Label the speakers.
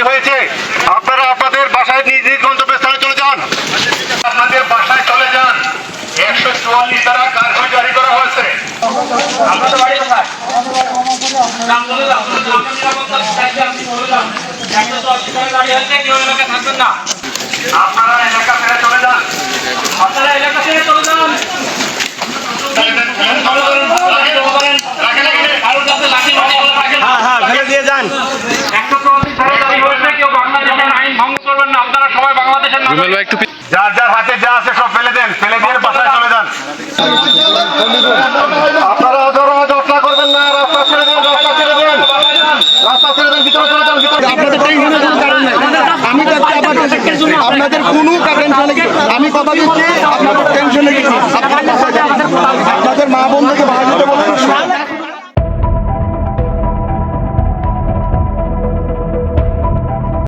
Speaker 1: জারি হয়েছে। আপনারা আপনাদের বাসায় নিজ নিজ গন্তব্যস্থলে চলে যান। আপনাদের বাসায় চলে যান।
Speaker 2: একশো চুয়াল্লিশ
Speaker 1: দ্বারা কারফিউ জারি করা হয়েছে। আপনারা এলাকা ছেড়ে বাংলাদেশের একটু
Speaker 3: যার যার হাতে যা আছে সব ফেলে দেন ফেলে দিয়ে বাসায় চলে যান। আপনারা ধরো যাত্রা করবেন না রাস্তা ছেড়ে দেন রাস্তা ছেড়ে দেন। রাস্তা ছেড়ে দেন ভিতরে চলে যান ভিতরে।
Speaker 4: আপনাদের টেনশনের কোনো কারণ নাই। আমি আপনাদের কোনো কারণ আমি কথা দিচ্ছি।